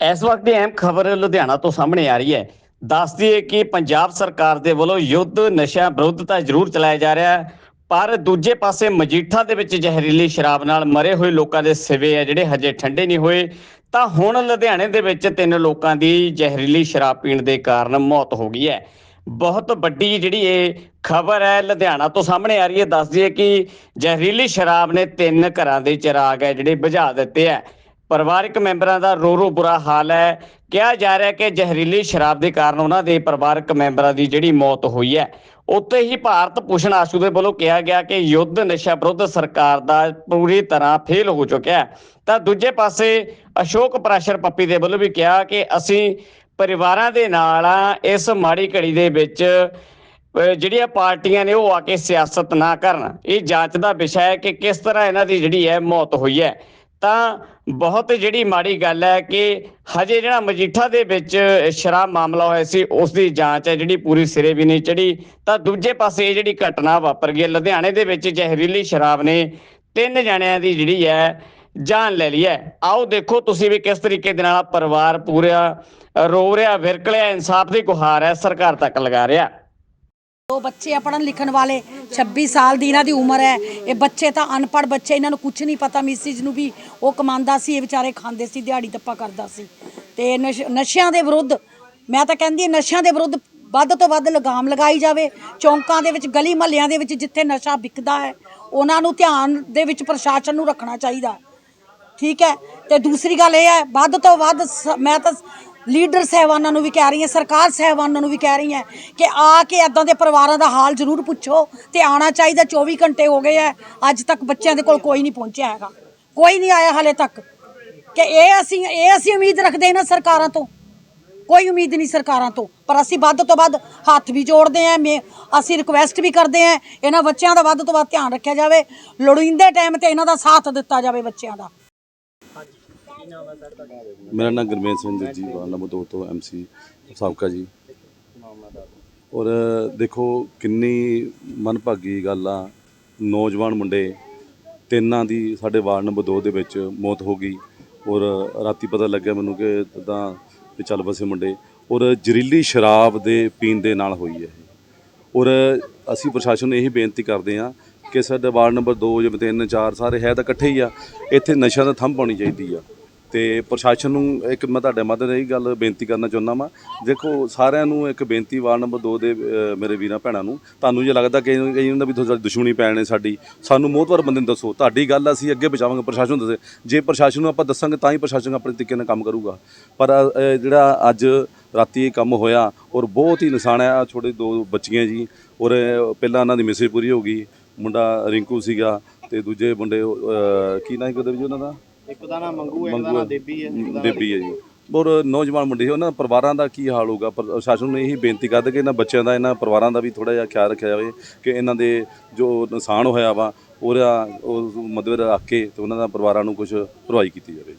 ਇਸ ਵਕਤ ਦੀ ਅਹਿਮ ਖਬਰ ਲੁਧਿਆਣਾ ਤੋਂ ਸਾਹਮਣੇ ਆ ਰਹੀ ਹੈ। ਦੱਸਦੀ ਹੈ ਕਿ ਪੰਜਾਬ ਸਰਕਾਰ ਦੇ ਵੱਲੋਂ ਯੁੱਧ ਨਸ਼ਾ ਵਿਰੁੱਧ ਤਾਂ ਜ਼ਰੂਰ ਚਲਾਇਆ ਜਾ ਰਿਹਾ ਹੈ, ਪਰ ਦੂਜੇ ਪਾਸੇ ਮਜੀਠਾ ਦੇ ਵਿੱਚ ਜ਼ਹਿਰੀਲੀ ਸ਼ਰਾਬ ਨਾਲ ਮਰੇ ਹੋਏ ਲੋਕਾਂ ਦੇ ਸਿਵੇ ਆ ਜਿਹੜੇ ਹਜੇ ਠੰਡੇ ਨਹੀਂ ਹੋਏ। ਤਾਂ ਹੁਣ ਲੁਧਿਆਣੇ ਦੇ ਵਿੱਚ ਤਿੰਨ ਲੋਕਾਂ ਦੀ ਜ਼ਹਿਰੀਲੀ ਸ਼ਰਾਬ ਪੀਣ ਦੇ ਕਾਰਨ ਮੌਤ ਹੋ ਗਈ ਹੈ। ਬਹੁਤ ਵੱਡੀ ਜਿਹੜੀ ਇਹ ਖਬਰ ਹੈ ਲੁਧਿਆਣਾ ਤੋਂ ਸਾਹਮਣੇ ਆ ਰਹੀ ਹੈ। ਦੱਸਦੀ ਹੈ ਕਿ ਜ਼ਹਿਰੀਲੀ ਸ਼ਰਾਬ ਨੇ ਤਿੰਨ ਘਰਾਂ ਦੇ ਚਿਰਾਗ ਹੈ ਜਿਹੜੇ ਬੁਝਾ ਦਿੱਤੇ ਹੈ ਪਰਿਵਾਰਕ ਮੈਂਬਰਾਂ ਦਾ ਰੋ ਰੋ ਬੁਰਾ ਹਾਲ ਹੈ। ਕਿਹਾ ਜਾ ਰਿਹਾ ਕਿ ਜ਼ਹਿਰੀਲੀ ਸ਼ਰਾਬ ਦੇ ਕਾਰਨ ਉਹਨਾਂ ਦੇ ਪਰਿਵਾਰਕ ਮੈਂਬਰਾਂ ਦੀ ਜਿਹੜੀ ਮੌਤ ਹੋਈ ਹੈ। ਉੱਤੇ ਹੀ ਭਾਰਤ ਭੂਸ਼ਣ ਆਸ਼ੂ ਦੇ ਵੱਲੋਂ ਕਿਹਾ ਗਿਆ ਕਿ ਯੁੱਧ ਨਸ਼ਾ ਵਿਰੁੱਧ ਸਰਕਾਰ ਦਾ ਪੂਰੀ ਤਰ੍ਹਾਂ ਫੇਲ ਹੋ ਚੁੱਕਿਆ ਹੈ। ਤਾਂ ਦੂਜੇ ਪਾਸੇ ਅਸ਼ੋਕ ਪ੍ਰਾਸ਼ਰ ਪੱਪੀ ਦੇ ਵੱਲੋਂ ਵੀ ਕਿਹਾ ਕਿ ਅਸੀਂ ਪਰਿਵਾਰਾਂ ਦੇ ਨਾਲ ਇਸ ਮਾੜੀ ਘੜੀ ਦੇ ਵਿੱਚ ਜਿਹੜੀਆਂ ਪਾਰਟੀਆਂ ਨੇ ਉਹ ਆ ਕੇ ਸਿਆਸਤ ਨਾ ਕਰਨ। ਇਹ ਜਾਂਚ ਦਾ ਵਿਸ਼ਾ ਹੈ ਕਿ ਕਿਸ ਤਰ੍ਹਾਂ ਇਹਨਾਂ ਦੀ ਜਿਹੜੀ ਹੈ ਮੌਤ ਹੋਈ ਹੈ। ਤਾਂ ਬਹੁਤ ਜਿਹੜੀ ਮਾੜੀ ਗੱਲ ਹੈ ਕਿ ਹਜੇ ਜਿਹੜਾ ਮਜੀਠਾ ਦੇ ਵਿੱਚ ਸ਼ਰਾਬ ਮਾਮਲਾ ਹੋਇਆ ਸੀ ਉਸ ਦੀ ਜਾਂਚ ਹੈ ਜਿਹੜੀ ਪੂਰੀ ਸਿਰੇ ਵੀ ਨਹੀਂ ਚੜੀ ਤਾਂ ਦੂਜੇ ਪਾਸੇ ਇਹ ਜਿਹੜੀ ਘਟਨਾ ਵਾਪਰ ਗਈ ਹੈ, ਲੁਧਿਆਣੇ ਦੇ ਵਿੱਚ ਜ਼ਹਿਰੀਲੀ ਸ਼ਰਾਬ ਨੇ ਤਿੰਨ ਜਣਿਆਂ ਦੀ ਜਿਹੜੀ ਹੈ ਜਾਨ ਲੈ ਲਈ ਹੈ। ਆਓ ਦੇਖੋ ਤੁਸੀਂ ਵੀ ਕਿਸ ਤਰੀਕੇ ਦੇ ਨਾਲ ਪਰਿਵਾਰ ਪੂਰਾ ਰੋ ਰਿਹਾ ਵਿਰਕਲਿਆ ਇਨਸਾਫ ਦੀ ਗੁਹਾਰ ਹੈ ਸਰਕਾਰ ਤੱਕ ਲਗਾ ਰਿਹਾ। ਦੋ ਬੱਚੇ ਆ ਪੜਨ ਲਿਖਣ ਵਾਲੇ 26 ਸਾਲ ਦੀ ਇਹਨਾਂ ਦੀ ਉਮਰ ਹੈ। ਇਹ ਬੱਚੇ ਤਾਂ ਅਨਪੜ ਬੱਚੇ, ਇਹਨਾਂ ਨੂੰ ਕੁਝ ਨਹੀਂ ਪਤਾ। ਮਿਸਿਜ ਨੂੰ ਵੀ ਉਹ ਕਮਾਉਂਦਾ ਸੀ, ਇਹ ਵਿਚਾਰੇ ਖਾਂਦੇ ਸੀ, ਦਿਹਾੜੀ ਦੱਪਾ ਕਰਦਾ ਸੀ। ਤੇ ਨਸ਼- ਨਸ਼ਿਆਂ ਦੇ ਵਿਰੁੱਧ, ਮੈਂ ਤਾਂ ਕਹਿੰਦੀ ਹਾਂ, ਨਸ਼ਿਆਂ ਦੇ ਵਿਰੁੱਧ ਵੱਧ ਤੋਂ ਵੱਧ ਲਗਾਮ ਲਗਾਈ ਜਾਵੇ। ਚੌਂਕਾਂ ਦੇ ਵਿੱਚ, ਗਲੀ ਮਹੱਲਿਆਂ ਦੇ ਵਿੱਚ ਜਿੱਥੇ ਨਸ਼ਾ ਵਿਕਦਾ ਹੈ, ਉਹਨਾਂ ਨੂੰ ਧਿਆਨ ਦੇ ਵਿੱਚ ਪ੍ਰਸ਼ਾਸਨ ਨੂੰ ਰੱਖਣਾ ਚਾਹੀਦਾ। ਠੀਕ ਹੈ? ਤੇ ਦੂਸਰੀ ਗੱਲ ਇਹ ਹੈ, ਵੱਧ ਤੋਂ ਵੱਧ ਸ- ਮੈਂ ਤਾਂ ਲੀਡਰ ਸਹਿਬਾਨਾਂ ਨੂੰ ਵੀ ਕਹਿ ਰਹੀ ਹਾਂ ਸਰਕਾਰ ਸਹਿਬਾਨਾਂ ਨੂੰ ਵੀ ਕਹਿ ਰਹੀ ਹਾਂ ਕਿ ਆ ਕੇ ਐਦਾਂ ਦੇ ਪਰਿਵਾਰਾਂ ਦਾ ਹਾਲ ਜ਼ਰੂਰ ਪੁੱਛੋ ਤੇ ਆਣਾ ਚਾਹੀਦਾ 24 ਘੰਟੇ ਹੋ ਗਏ ਆ, ਅੱਜ ਤੱਕ ਬੱਚਿਆਂ ਦੇ ਕੋਲ ਕੋਈ ਨਹੀਂ ਪਹੁੰਚਿਆ ਹੈਗਾ। ਕੋਈ ਨਹੀਂ ਆਇਆ ਹਾਲੇ ਤੱਕ ਕਿ ਇਹ ਅਸੀਂ ਇਹ ਅਸੀਂ ਉਮੀਦ ਰੱਖਦੇ ਇਹਨਾਂ ਸਰਕਾਰਾਂ ਤੋਂ। ਕੋਈ ਉਮੀਦ ਨਹੀਂ ਸਰਕਾਰਾਂ ਤੋਂ, ਪਰ ਅਸੀਂ ਵੱਧ ਤੋਂ ਵੱਧ ਹੱਥ ਵੀ ਜੋੜਦੇ ਆਂ ਮੈਂ, ਅਸੀਂ ਰਿਕੁਐਸਟ ਵੀ ਕਰਦੇ ਆਂ ਇਹਨਾਂ ਬੱਚਿਆਂ ਦਾ ਵੱਧ ਤੋਂ ਵੱਧ ਧਿਆਨ ਰੱਖਿਆ ਜਾਵੇ, ਲੋੜੀਂਦੇ ਟਾਈਮ ਤੇ ਇਹਨਾਂ ਦਾ ਸਾਥ ਦਿੱਤਾ ਜਾਵੇ ਬੱਚਿਆਂ ਦਾ। ਮੇਰਾ ਨਾਮ ਗੁਰਮੇਲ ਸਿੰਘ ਜੀ, ਵਾਰਡ ਨੰਬਰ 2 ਤੋਂ ਐਮਸੀ ਸਾਬਕਾ ਜੀ। ਔਰ ਦੇਖੋ, ਕਿੰਨੀ ਮਨਭਾਗੀ ਗੱਲ ਆ। ਨੌਜਵਾਨ ਮੁੰਡੇ, ਤਿੰਨਾਂ ਦੀ ਸਾਡੇ ਵਾਰਡ ਨੰਬਰ 2 ਦੇ ਵਿੱਚ ਮੌਤ ਹੋ ਗਈ। ਔਰ ਰਾਤੀ ਪਤਾ ਲੱਗਿਆ ਮੈਨੂੰ ਕਿ ਤਾਂ ਚੱਲ ਬਸੇ ਮੁੰਡੇ। ਔਰ ਜ਼ਹਿਰੀਲੀ ਸ਼ਰਾਬ ਦੇ ਪੀਣ ਦੇ ਨਾਲ ਹੋਈ ਹੈ ਔਰ ਅਸੀਂ ਪ੍ਰਸ਼ਾਸਨ ਨੂੰ ਇਹੀ ਬੇਨਤੀ ਕਰਦੇ ਹਾਂ ਕਿ ਸਾਡੇ ਵਾਰਡ ਨੰਬਰ 2 ਜਿਵੇਂ 3 4 ਸਾਰੇ ਹੈ ਤਾਂ ਇਕੱਠੇ ਹੀ ਆ। ਇੱਥੇ ਨਸ਼ਿਆਂ ਦਾ ਥੰਮ ਪਾਉਣੀ ਚਾਹੀਦੀ ਆ। ਤੇ ਪ੍ਰਸ਼ਾਸਨ ਨੂੰ ਇੱਕ ਮੈਂ ਤੁਹਾਡੇ ਮਾਧਿਅਮ ਰਾਹੀਂ ਗੱਲ ਬੇਨਤੀ ਕਰਨਾ ਚਾਹੁੰਦਾ ਵਾਂ। ਦੇਖੋ, ਸਾਰਿਆਂ ਨੂੰ ਇੱਕ ਬੇਨਤੀ, ਵਾਰਡ ਨੰਬਰ 2 ਦੇ ਮੇਰੇ ਵੀਰਾਂ ਭੈਣਾਂ ਨੂੰ, ਤੁਹਾਨੂੰ ਜੇ ਲੱਗਦਾ ਕਿ ਕਈ ਹੁੰਦਾ ਵੀ ਤੁਹਾਡੀ ਦੁਸ਼ਮਣੀ ਪੈਣੇ ਸਾਡੀ, ਸਾਨੂੰ ਮੋਹਤਵਰ ਬੰਦੇ ਨੂੰ ਦੱਸੋ। ਤੁਹਾਡੀ ਗੱਲ ਅਸੀਂ ਅੱਗੇ ਪਹੁੰਚਾਵਾਂਗੇ, ਪ੍ਰਸ਼ਾਸਨ ਨੂੰ ਦੱਸੇ। ਜੇ ਪ੍ਰਸ਼ਾਸਨ ਨੂੰ ਆਪਾਂ ਦੱਸਾਂਗੇ, ਤਾਂ ਹੀ ਪ੍ਰਸ਼ਾਸਨ ਆਪਣੇ ਤਰੀਕੇ ਨਾਲ ਕੰਮ ਕਰੂਗਾ। ਪਰ ਜਿਹੜਾ ਅੱਜ ਰਾਤੀ ਇਹ ਕੰਮ ਹੋਇਆ, ਔਰ ਬਹੁਤ ਹੀ ਨੁਕਸਾਨ ਆ ਛੋਟੇ ਦੋ ਬੱਚੀਆਂ ਜੀ, ਔਰ ਪਹਿਲਾਂ ਉਹਨਾਂ ਦੀ ਮੈਸੇਜ ਪੂਰੀ ਹੋ ਗਈ, ਮੁੰਡਾ ਰਿੰਕੂ ਸੀਗਾ, ਤੇ ਦੂਜੇ ਮੁੰਡੇ ਕੀ ਨਾਂ ਸੀ ਉਹਦੇ ਵਿੱਚ ਉਹਨਾਂ ਦਾ? ਇੱਕ ਦਾ ਨਾਮ ਮੰਗੂ ਹੈ ਇੱਕ ਦਾ ਨਾਮ ਦੇਬੀ ਹੈ ਇੱਕ ਦਾ ਦੇਬੀ ਹੈ ਜੀ। ਔਰ ਨੌਜਵਾਨ ਮੁੰਡੇ ਸੀ ਉਹਨਾਂ ਪਰਿਵਾਰਾਂ ਦਾ ਕੀ ਹਾਲ ਹੋਊਗਾ? ਪ੍ਰਸ਼ਾਸਨ ਨੂੰ ਇਹੀ ਬੇਨਤੀ ਕਰਦੇ ਕਿ ਇਹਨਾਂ ਬੱਚਿਆਂ ਦਾ ਇਹਨਾਂ ਪਰਿਵਾਰਾਂ ਦਾ ਵੀ ਥੋੜਾ ਜਿਹਾ ਖਿਆਲ ਰੱਖਿਆ ਜਾਵੇ ਕਿ ਇਹਨਾਂ ਦੇ ਜੋ ਨੁਕਸਾਨ ਹੋਇਆ ਵਾ ਉਹਦਾ ਉਹ ਮਦਦ ਰੱਖ ਕੇ ਤੇ ਉਹਨਾਂ ਦਾ ਪਰਿਵਾਰਾਂ ਨੂੰ ਕੁਝ ਭਰਵਾਈ ਕੀਤੀ ਜਾਵੇ।